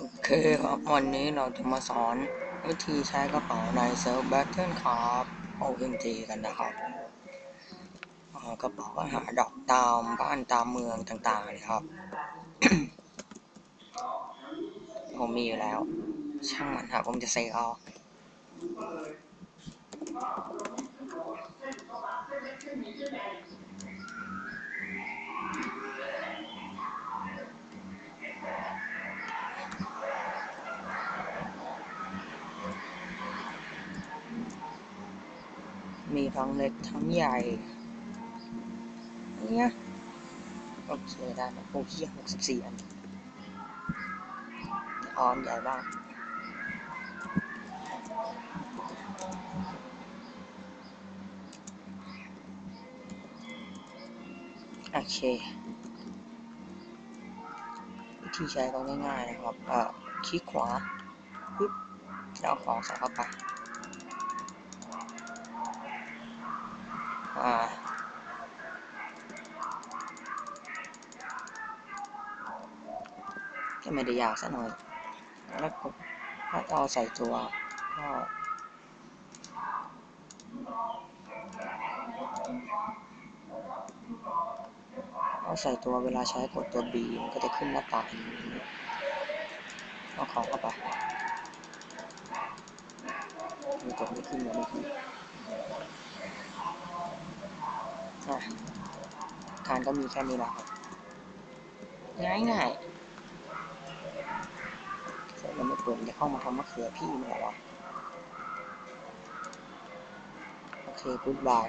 โอเคครับ วันนี้เราจะมาสอนวิธีใช้กระเป๋าในเซิร์ฟแบทเทิลครับ OMG กันนะครับกระเป๋าหาดอกตามบ้านตามเมืองต่างๆเลยครับผมมีอยู่แล้ว ช่างมันครับผมจะเซเอา มีทั้งเล็กทั้งใหญ่เนี่ยโอเคได้ครับโอ้เฮียหกสิบสี่อันออนใหญ่บ้างโอเควิธีใช้ก็ง่ายๆนะครับ เอ่อคลิกขวาปึ๊บแล้วของใส่เข้าไป อ่า ก็ไม่ได้ยากซะหน่อย แล้วกดถ้าเอาใส่ตัวก็เอาใส่ตัวเวลาใช้กดตัว B มันก็จะขึ้นหน้าต่างองนี้เอาของเข้าไปมีกดไม่ขึ้นยังไม่ขึ้นอะการก็มีแค่นี้แหละครับง่ายง่าย เสร็จแล้วไม่เปิดจะเข้ามาทำมะเขือพี่เมื่อไหร่วะโอเคกูดบาย